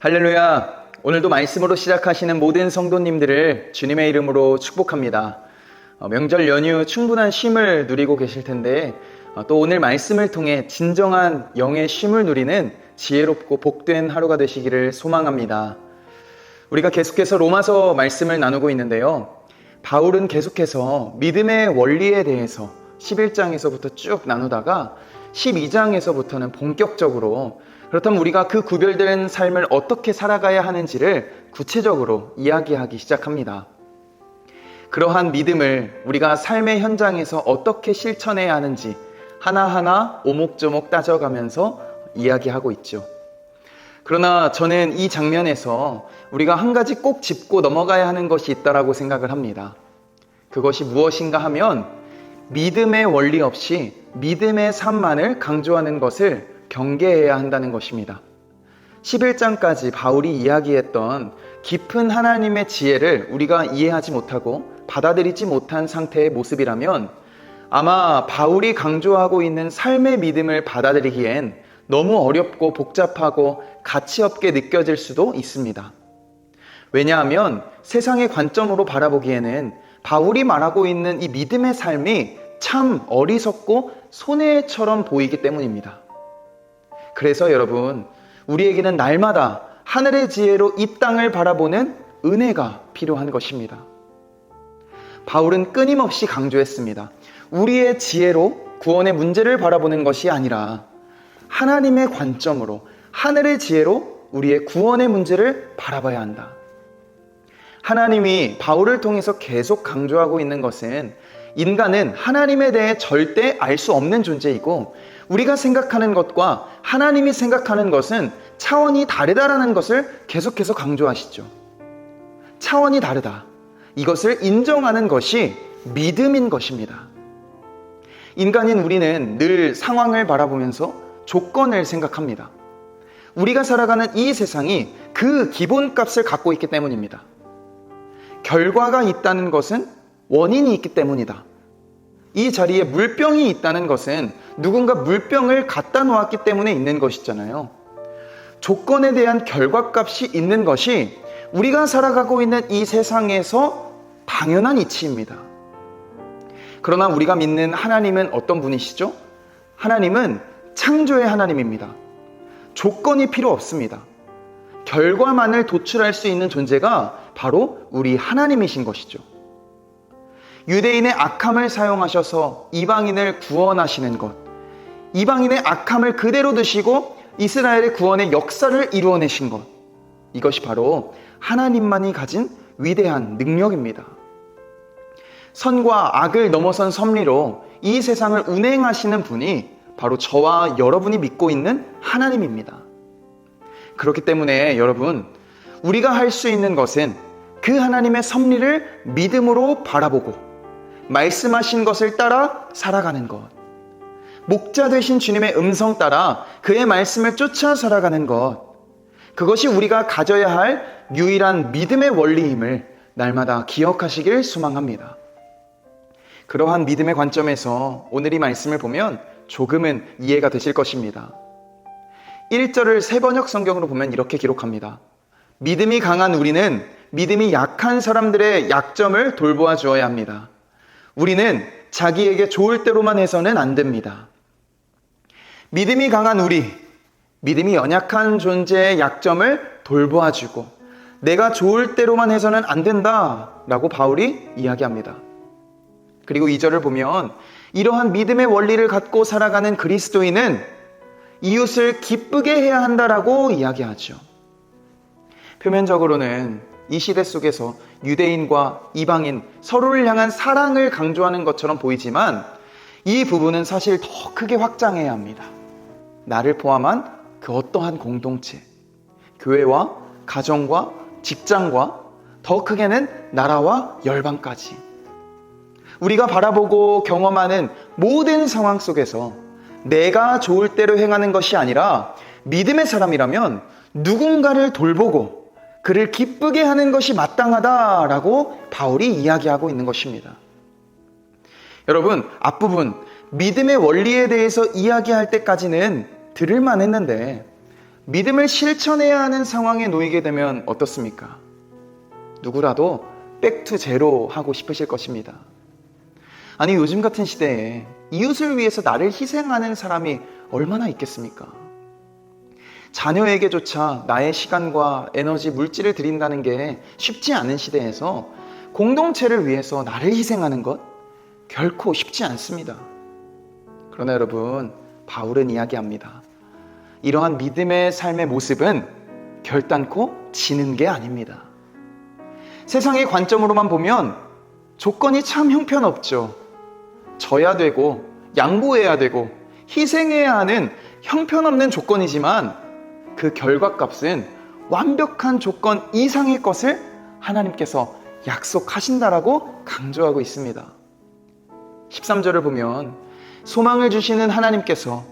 할렐루야. 오늘도 말씀으로 시작하시는 모든 성도님들을 주님의 이름으로 축복합니다. 어, 명절 연휴 충분한 쉼을 누리고 계실 텐데 어, 또 오늘 말씀을 통해 진정한 영의 쉼을 누리는 지혜롭고 복된 하루가 되시기를 소망합니다. 우리가 계속해서 로마서 말씀을 나누고 있는데요. 바울은 계속해서 믿음의 원리에 대해서 11장에서부터 쭉 나누다가 12장에서부터는 본격적으로 그렇다면 우리가 그 구별된 삶을 어떻게 살아가야 하는지를 구체적으로 이야기하기 시작합니다. 그러한 믿음을 우리가 삶의 현장에서 어떻게 실천해야 하는지 하나하나 오목조목 따져가면서 이야기하고 있죠. 그러나 저는 이 장면에서 우리가 한 가지 꼭 짚고 넘어가야 하는 것이 있다라고 생각을 합니다. 그것이 무엇인가 하면 믿음의 원리 없이 믿음의 삶만을 강조하는 것을 경계해야 한다는 것입니다. 11장까지 바울이 이야기했던 깊은 하나님의 지혜를 우리가 이해하지 못하고 받아들이지 못한 상태의 모습이라면 아마 바울이 강조하고 있는 삶의 믿음을 받아들이기엔 너무 어렵고 복잡하고 가치 없게 느껴질 수도 있습니다. 왜냐하면 세상의 관점으로 바라보기에는 바울이 말하고 있는 이 믿음의 삶이 참 어리석고 손해처럼 보이기 때문입니다. 그래서 여러분, 우리에게는 날마다 하늘의 지혜로 이 땅을 바라보는 은혜가 필요한 것입니다. 바울은 끊임없이 강조했습니다. 우리의 지혜로 구원의 문제를 바라보는 것이 아니라 하나님의 관점으로 하늘의 지혜로 우리의 구원의 문제를 바라봐야 한다. 하나님이 바울을 통해서 계속 강조하고 있는 것은 인간은 하나님에 대해 절대 알 수 없는 존재이고 우리가 생각하는 것과 하나님이 생각하는 것은 차원이 다르다라는 것을 계속해서 강조하시죠. 차원이 다르다. 이것을 인정하는 것이 믿음인 것입니다. 인간인 우리는 늘 상황을 바라보면서 조건을 생각합니다. 우리가 살아가는 이 세상이 그 기본값을 갖고 있기 때문입니다. 결과가 있다는 것은 원인이 있기 때문이다. 이 자리에 물병이 있다는 것은 누군가 물병을 갖다 놓았기 때문에 있는 것이잖아요. 조건에 대한 결과값이 있는 것이 우리가 살아가고 있는 이 세상에서 당연한 이치입니다. 그러나 우리가 믿는 하나님은 어떤 분이시죠? 하나님은 창조의 하나님입니다. 조건이 필요 없습니다. 결과만을 도출할 수 있는 존재가 바로 우리 하나님이신 것이죠. 유대인의 악함을 사용하셔서 이방인을 구원하시는 것, 이방인의 악함을 그대로 드시고 이스라엘의 구원의 역사를 이루어내신 것, 이것이 바로 하나님만이 가진 위대한 능력입니다. 선과 악을 넘어선 섭리로 이 세상을 운행하시는 분이 바로 저와 여러분이 믿고 있는 하나님입니다. 그렇기 때문에 여러분, 우리가 할 수 있는 것은 그 하나님의 섭리를 믿음으로 바라보고 말씀하신 것을 따라 살아가는 것. 목자 되신 주님의 음성 따라 그의 말씀을 쫓아 살아가는 것. 그것이 우리가 가져야 할 유일한 믿음의 원리임을 날마다 기억하시길 소망합니다. 그러한 믿음의 관점에서 오늘 이 말씀을 보면 조금은 이해가 되실 것입니다. 1절을 세번역 성경으로 보면 이렇게 기록합니다. 믿음이 강한 우리는 믿음이 약한 사람들의 약점을 돌보아 주어야 합니다. 우리는 자기에게 좋을 대로만 해서는 안 됩니다. 믿음이 강한 우리, 믿음이 연약한 존재의 약점을 돌보아 주고 내가 좋을 대로만 해서는 안 된다 라고 바울이 이야기합니다. 그리고 이절을 보면 이러한 믿음의 원리를 갖고 살아가는 그리스도인은 이웃을 기쁘게 해야 한다라고 이야기하죠. 표면적으로는 이 시대 속에서 유대인과 이방인 서로를 향한 사랑을 강조하는 것처럼 보이지만 이 부분은 사실 더 크게 확장해야 합니다. 나를 포함한 그 어떠한 공동체, 교회와 가정과 직장과 더 크게는 나라와 열방까지. 우리가 바라보고 경험하는 모든 상황 속에서 내가 좋을 대로 행하는 것이 아니라 믿음의 사람이라면 누군가를 돌보고 그를 기쁘게 하는 것이 마땅하다라고 바울이 이야기하고 있는 것입니다. 여러분, 앞부분 믿음의 원리에 대해서 이야기할 때까지는 들을만 했는데 믿음을 실천해야 하는 상황에 놓이게 되면 어떻습니까? 누구라도 백투 제로 하고 싶으실 것입니다. 아니, 요즘 같은 시대에 이웃을 위해서 나를 희생하는 사람이 얼마나 있겠습니까? 자녀에게조차 나의 시간과 에너지, 물질을 드린다는 게 쉽지 않은 시대에서 공동체를 위해서 나를 희생하는 것 결코 쉽지 않습니다. 그러나 여러분, 바울은 이야기합니다. 이러한 믿음의 삶의 모습은 결단코 지는 게 아닙니다. 세상의 관점으로만 보면 조건이 참 형편없죠. 져야 되고, 양보해야 되고, 희생해야 하는 형편없는 조건이지만 그 결과값은 완벽한 조건 이상의 것을 하나님께서 약속하신다라고 강조하고 있습니다. 13절을 보면 소망을 주시는 하나님께서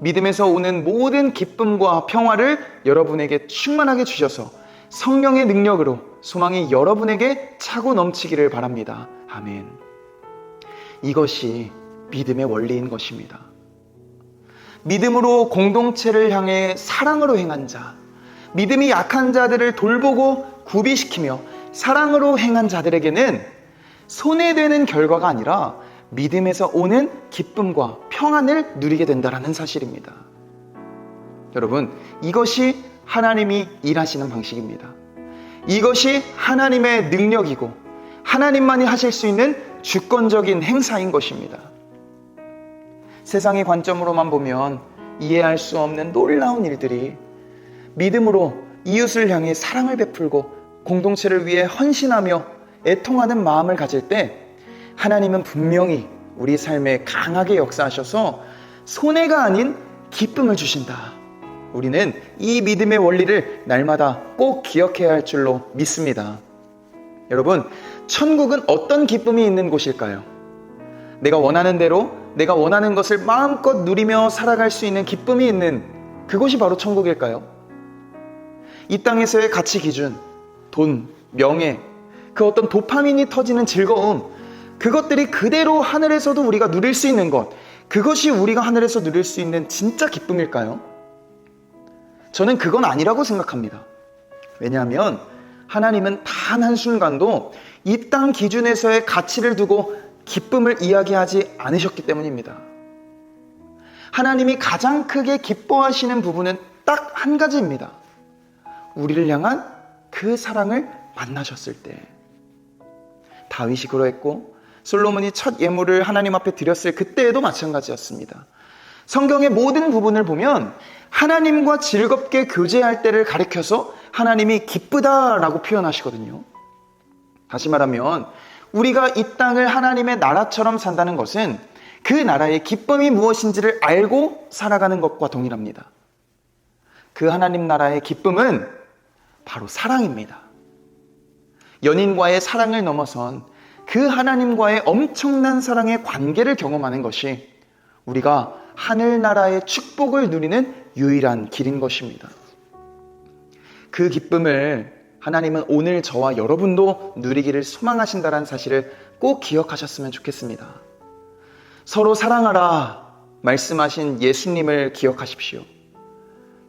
믿음에서 오는 모든 기쁨과 평화를 여러분에게 충만하게 주셔서 성령의 능력으로 소망이 여러분에게 차고 넘치기를 바랍니다. 아멘. 이것이 믿음의 원리인 것입니다. 믿음으로 공동체를 향해 사랑으로 행한 자, 믿음이 약한 자들을 돌보고 구비시키며 사랑으로 행한 자들에게는 손해되는 결과가 아니라 믿음에서 오는 기쁨과 평안을 누리게 된다는 사실입니다. 여러분, 이것이 하나님이 일하시는 방식입니다. 이것이 하나님의 능력이고 하나님만이 하실 수 있는 주권적인 행사인 것입니다. 세상의 관점으로만 보면 이해할 수 없는 놀라운 일들이 믿음으로 이웃을 향해 사랑을 베풀고 공동체를 위해 헌신하며 애통하는 마음을 가질 때 하나님은 분명히 우리 삶에 강하게 역사하셔서 손해가 아닌 기쁨을 주신다. 우리는 이 믿음의 원리를 날마다 꼭 기억해야 할 줄로 믿습니다. 여러분, 천국은 어떤 기쁨이 있는 곳일까요? 내가 원하는 대로 내가 원하는 것을 마음껏 누리며 살아갈 수 있는 기쁨이 있는 그곳이 바로 천국일까요? 이 땅에서의 가치 기준, 돈, 명예, 그 어떤 도파민이 터지는 즐거움, 그것들이 그대로 하늘에서도 우리가 누릴 수 있는 것, 그것이 우리가 하늘에서 누릴 수 있는 진짜 기쁨일까요? 저는 그건 아니라고 생각합니다. 왜냐하면 하나님은 단 한순간도 이 땅 기준에서의 가치를 두고 기쁨을 이야기하지 않으셨기 때문입니다. 하나님이 가장 크게 기뻐하시는 부분은 딱 한 가지입니다. 우리를 향한 그 사랑을 만나셨을 때. 다윗이 그러했고, 솔로몬이 첫 예물을 하나님 앞에 드렸을 그때에도 마찬가지였습니다. 성경의 모든 부분을 보면 하나님과 즐겁게 교제할 때를 가리켜서 하나님이 기쁘다라고 표현하시거든요. 다시 말하면 우리가 이 땅을 하나님의 나라처럼 산다는 것은 그 나라의 기쁨이 무엇인지를 알고 살아가는 것과 동일합니다. 그 하나님 나라의 기쁨은 바로 사랑입니다. 연인과의 사랑을 넘어선 그 하나님과의 엄청난 사랑의 관계를 경험하는 것이 우리가 하늘나라의 축복을 누리는 유일한 길인 것입니다. 그 기쁨을 하나님은 오늘 저와 여러분도 누리기를 소망하신다는 사실을 꼭 기억하셨으면 좋겠습니다. 서로 사랑하라 말씀하신 예수님을 기억하십시오.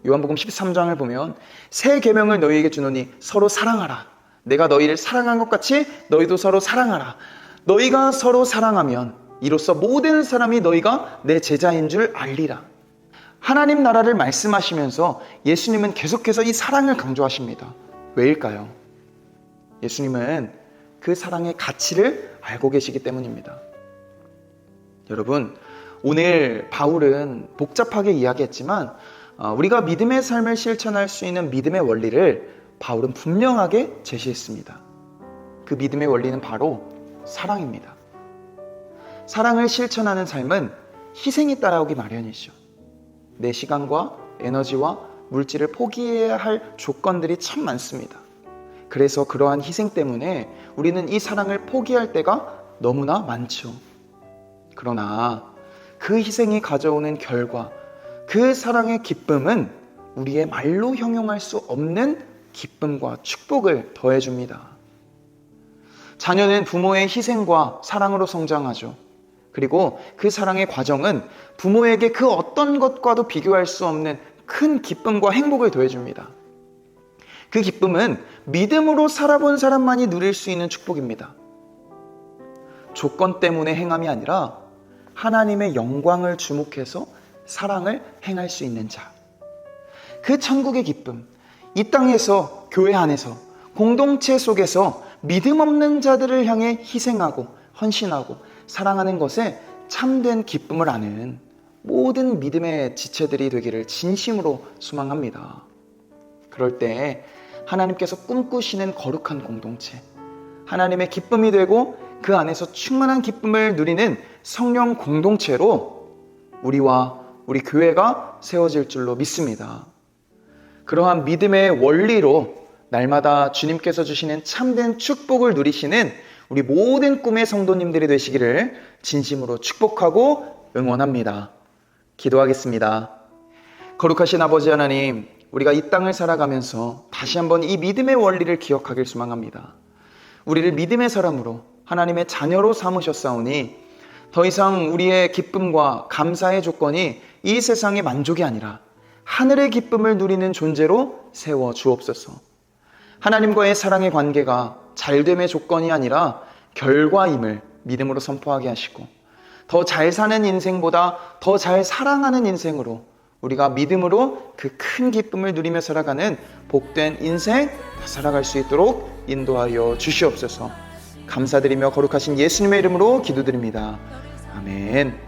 요한복음 13장을 보면 새 계명을 너희에게 주노니 서로 사랑하라. 내가 너희를 사랑한 것 같이 너희도 서로 사랑하라. 너희가 서로 사랑하면 이로써 모든 사람이 너희가 내 제자인 줄 알리라. 하나님 나라를 말씀하시면서 예수님은 계속해서 이 사랑을 강조하십니다. 왜일까요? 예수님은 그 사랑의 가치를 알고 계시기 때문입니다. 여러분, 오늘 바울은 복잡하게 이야기했지만 어, 우리가 믿음의 삶을 실천할 수 있는 믿음의 원리를 바울은 분명하게 제시했습니다. 그 믿음의 원리는 바로 사랑입니다. 사랑을 실천하는 삶은 희생이 따라오기 마련이죠. 내 시간과 에너지와 물질을 포기해야 할 조건들이 참 많습니다. 그래서 그러한 희생 때문에 우리는 이 사랑을 포기할 때가 너무나 많죠. 그러나 그 희생이 가져오는 결과, 그 사랑의 기쁨은 우리의 말로 형용할 수 없는 기쁨과 축복을 더해줍니다. 자녀는 부모의 희생과 사랑으로 성장하죠. 그리고 그 사랑의 과정은 부모에게 그 어떤 것과도 비교할 수 없는 큰 기쁨과 행복을 더해줍니다. 그 기쁨은 믿음으로 살아본 사람만이 누릴 수 있는 축복입니다. 조건 때문에 행함이 아니라 하나님의 영광을 주목해서 사랑을 행할 수 있는 자. 그 천국의 기쁨, 이 땅에서, 교회 안에서, 공동체 속에서 믿음 없는 자들을 향해 희생하고 헌신하고 사랑하는 것에 참된 기쁨을 아는 모든 믿음의 지체들이 되기를 진심으로 소망합니다. 그럴 때 하나님께서 꿈꾸시는 거룩한 공동체, 하나님의 기쁨이 되고 그 안에서 충만한 기쁨을 누리는 성령 공동체로 우리와 우리 교회가 세워질 줄로 믿습니다. 그러한 믿음의 원리로 날마다 주님께서 주시는 참된 축복을 누리시는 우리 모든 꿈의 성도님들이 되시기를 진심으로 축복하고 응원합니다. 기도하겠습니다. 거룩하신 아버지 하나님, 우리가 이 땅을 살아가면서 다시 한번 이 믿음의 원리를 기억하길 소망합니다. 우리를 믿음의 사람으로 하나님의 자녀로 삼으셨사오니 더 이상 우리의 기쁨과 감사의 조건이 이 세상의 만족이 아니라 하늘의 기쁨을 누리는 존재로 세워 주옵소서. 하나님과의 사랑의 관계가 잘됨의 조건이 아니라 결과임을 믿음으로 선포하게 하시고 더 잘 사는 인생보다 더 잘 사랑하는 인생으로 우리가 믿음으로 그 큰 기쁨을 누리며 살아가는 복된 인생 살아갈 수 있도록 인도하여 주시옵소서. 감사드리며 거룩하신 예수님의 이름으로 기도드립니다. 아멘.